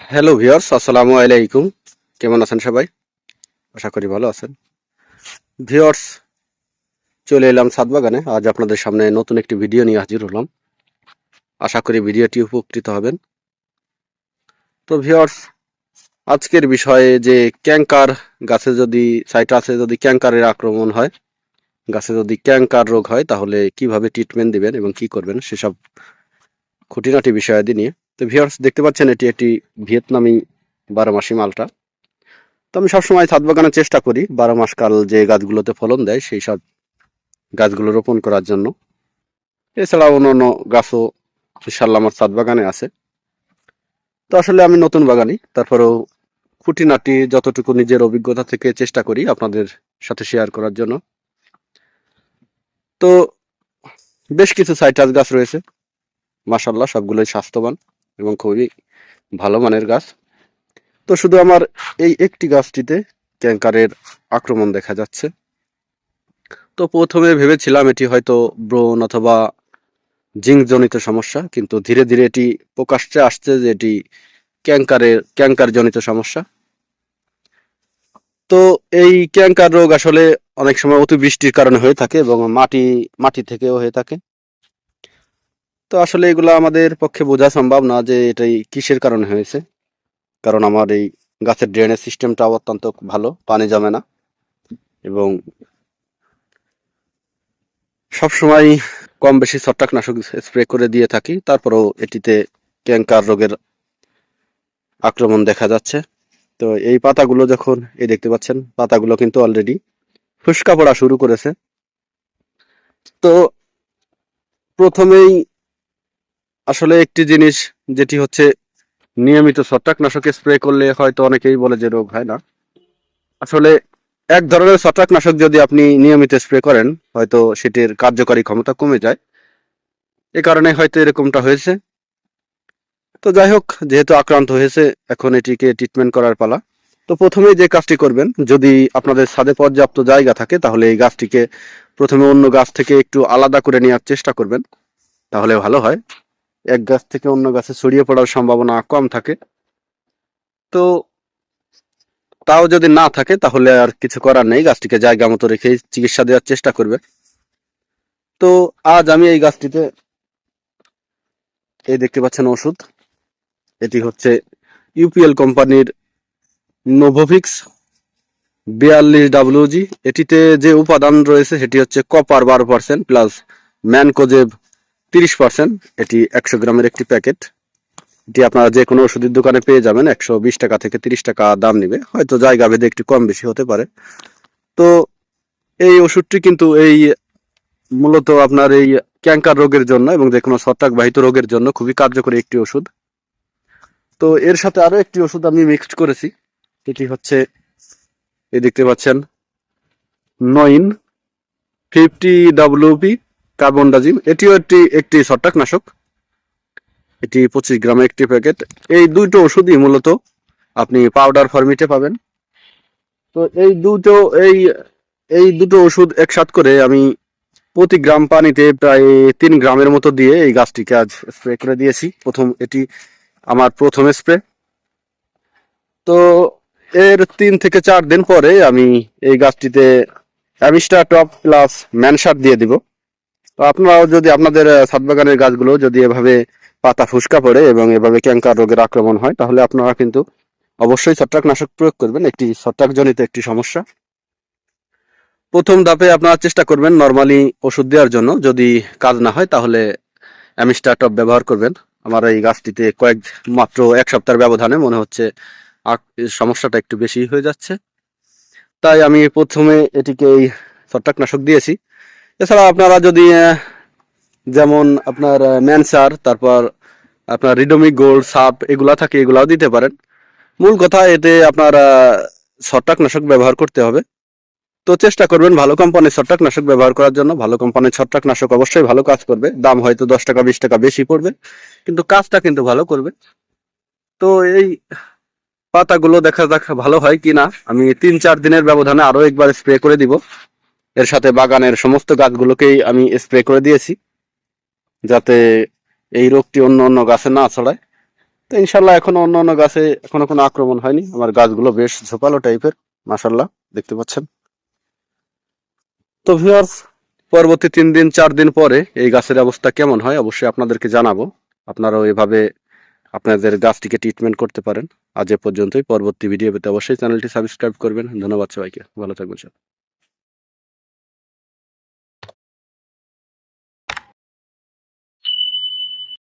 Hello viewers আসসালামু আলাইকুম। কেমন আছেন সবাই? আশা করি ভালো আছেন। ভিউয়ার্স চলে এলাম ছাদ বাগানে আজ আপনাদের সামনে নতুন একটি ভিডিও নিয়ে হাজির হলাম। আশা করি ভিডিওটি উপকৃত হবেন। তো ভিউয়ার্স আজকের বিষয়ে যে ক্যাঙ্কার গাছে যদি সাইট্রাসে যদি ক্যাঙ্কারের আক্রমণ হয়, গাছে যদি ক্যাঙ্কার রোগ হয়, তাহলে কীভাবে ট্রিটমেন্ট দিবেন এবং কি করবেন, সেসব খুঁটিনাটি বিষয়াদি নিয়ে তো ভিউয়ার্স দেখতে পাচ্ছেন, এটি একটি ভিয়েতনামি বারো মাসি মালটা। তো আমি সবসময় ছাদ বাগানের চেষ্টা করি বারো মাস কাল যে গাছগুলোতে ফলন দেয়, সেই সব গাছগুলো রোপণ করার জন্য। এছাড়া অন্য অন্য গাছও ইনশাল্লাহ আমার ছাদ বাগানে আছে। তো আসলে আমি নতুন বাগানি, তারপরেও খুঁটিনাটি যতটুকু নিজের অভিজ্ঞতা থেকে চেষ্টা করি আপনাদের সাথে শেয়ার করার জন্য। তো বেশ কিছু সাইট্রাস গাছ রয়েছে। মাসাল্লাহ সবগুলোই স্বাস্থ্যবান। এবং খুবই ভালো মানের গাছ। তো শুধু আমার এই একটি গাছটিতে ক্যাঙ্কারের আক্রমণ দেখা যাচ্ছে। তো প্রথমে ভেবেছিলাম এটি হয়তো ব্রণ অথবা জিঙ্কজনিত সমস্যা, কিন্তু ধীরে ধীরে এটি প্রকাশ্যে আসছে যে এটি ক্যাঙ্কারের ক্যাঙ্কার জনিত সমস্যা। তো এই ক্যাঙ্কার রোগ আসলে অনেক সময় অতিবৃষ্টির কারণে হয়ে থাকে এবং মাটি মাটি থেকেও হয়ে থাকে। তো আসলে এগুলো আমাদের পক্ষে বোঝা সম্ভব না যে এটাই কিসের কারণে হয়েছে। কারণ আমার এই গাছের ড্রেনেজ সিস্টেমটা অত্যন্ত ভালো, পানি জমে না। এবং সবসময় কম বেশি ছত্রাকনাশক স্প্রে করে দিয়ে থাকি, তারপরেও এটিতে ক্যাঙ্কার রোগের আক্রমণ দেখা যাচ্ছে। তো এই পাতাগুলো যখন, এই দেখতে পাচ্ছেন, পাতাগুলো কিন্তু অলরেডি ফুসকা পড়া শুরু করেছে। তো প্রথমেই আসলে একটি জিনিস যেটি হচ্ছে নিয়মিত ছত্রাকনাশক স্প্রে করলে হয়তো অনেকেই বলে যে রোগ হয় না। আসলে এক ধরনের ছত্রাকনাশক যদি আপনি নিয়মিত স্প্রে করেন, হয়তো সেটির কার্যকারী ক্ষমতা কমে যায়। এ কারণে হয়তো এরকমটা হয়েছে। তো যাই হোক, যেহেতু আক্রান্ত হয়েছে, এখন এটিকে ট্রিটমেন্ট করার পালা। তো প্রথমে যে কাজটি করবেন, যদি আপনাদের ছাদে পর্যাপ্ত জায়গা থাকে, তাহলে এই গাছটিকে প্রথমে অন্য গাছ থেকে একটু আলাদা করে নেওয়ার চেষ্টা করবেন, তাহলে ভালো হয়। এক গাছ থেকে অন্য গাছে ছড়িয়ে পড়ার সম্ভাবনা কম থাকে। তো তাও যদি না থাকে, তাহলে আর কিছু করার নেই। গাছটিকে জায়গা মতো রেখে চিকিৎসা দেওয়ার চেষ্টা করবে। তো আজ আমি এই গাছটিতে এই দেখতে পাচ্ছেন ওষুধ। এটি হচ্ছে ইউপিএল কোম্পানির নোভোভিক্স বিয়াল্লিশ ডাব্লিউজি। এটিতে যে উপাদান রয়েছে, সেটি হচ্ছে কপার বারো পার্সেন্ট প্লাস ম্যানকোজেব তিরিশ পার্সেন্ট এটি একশো গ্রামের একটি প্যাকেট। এটি আপনারা যে কোনো ওষুধের দোকানে পেয়ে যাবেন, একশো বিশ টাকা থেকে তিরিশ টাকা দাম নেবে। হয়তো জায়গা ভেদে একটু কম বেশি হতে পারে। তো এই ওষুধটি কিন্তু এই মূলত আপনার এই ক্যাঙ্কার রোগের জন্য এবং যে কোনো ছত্রাকবাহিত রোগের জন্য খুবই কার্যকরী একটি ওষুধ। তো এর সাথে আরও একটি ওষুধ আমি মিক্সড করেছি এটি হচ্ছে, এই দেখতে পাচ্ছেন nine fifty WP carbendazim এটিও একটি একটি ছত্রাকনাশক। এটি পঁচিশ গ্রামে একটি প্যাকেট। এই দুটো ওষুধই মূলত আপনি পাউডার ফরমিটে পাবেন। তো এই দুটো, এই এই দুটো ওষুধ একসাথ করে আমি প্রতি গ্রাম পানিতে প্রায় তিন গ্রামের মতো দিয়ে এই গাছটিকে আজ স্প্রে করে দিয়েছি। প্রথম এটি আমার প্রথম স্প্রে তো এর তিন থেকে চার দিন পরে আমি এই গাছটিতে অ্যামিস্টার টপ প্লাস ম্যানসার দিয়ে দিব। তো আপনারাও যদি আপনাদের ছাদ বাগানের গাছগুলো যদি এভাবে পাতা ফুসকা পড়ে এবং এভাবে ক্যাঙ্কার রোগের আক্রমণ হয়, তাহলে আপনারা কিন্তু অবশ্যই ছত্রাকনাশক প্রয়োগ করবেন। একটি ছত্রাকজনিত একটি সমস্যা। প্রথম ধাপে আপনারা চেষ্টা করবেন নর্মালি ওষুধ দেওয়ার জন্য। যদি কাজ না হয়, তাহলে অ্যামিস্টার টপ ব্যবহার করবেন। আমার এই গাছটিতে কয়েক, মাত্র এক সপ্তাহের ব্যবধানে মনে হচ্ছে সমস্যাটা একটু বেশি হয়ে যাচ্ছে। তাই আমি প্রথমে এটিকে এই ছত্রাকনাশক দিয়েছি। এছাড়া আপনারা যদি যেমন আপনার ম্যানসার তারপর আপনার রিডোমিক গোল্ড সাপ এগুলা থাকে, এগুলাও দিতে পারেন। মূল কথা এতে আপনার ছত্রাকনাশক ব্যবহার করতে হবে। তো চেষ্টা করবেন ভালো কোম্পানির ছত্রাকনাশক ব্যবহার করার জন্য। ভালো কোম্পানির ছত্রাকনাশক অবশ্যই ভালো কাজ করবে। দাম হয়তো দশ টাকা, বিশ টাকা বেশি পড়বে, কিন্তু কাজটা কিন্তু ভালো করবে। তো এই পাতাগুলো দেখা যাক ভালো হয় কি না আমি তিন চার দিনের ব্যবধানে আরও একবার স্প্রে করে দিব। এর সাথে বাগানের সমস্ত গাছগুলোকেই আমি স্প্রে করে দিয়েছি, যাতে এই রোগটি অন্য অন্য গাছে না ছড়ায়। তো ইনশাল্লাহ এখনও অন্য অন্য গাছে এখনও কোনো আক্রমণ হয়নি। আমার গাছগুলো বেশ ঝোপালো টাইপের মাসাল্লাহ দেখতে পাচ্ছেন। তো ভিউয়ার্স পরবর্তী তিন দিন, চার দিন পরে এই গাছের অবস্থা কেমন হয় অবশ্যই আপনাদেরকে জানাব। আপনারাও এভাবে আপনাদের গাছটিকে ট্রিটমেন্ট করতে পারেন। আজ এ পর্যন্তই। পরবর্তী ভিডিও পেতে অবশ্যই চ্যানেলটি সাবস্ক্রাইব করবেন। ধন্যবাদ সবাইকে। ভালো থাকবেন সবাই।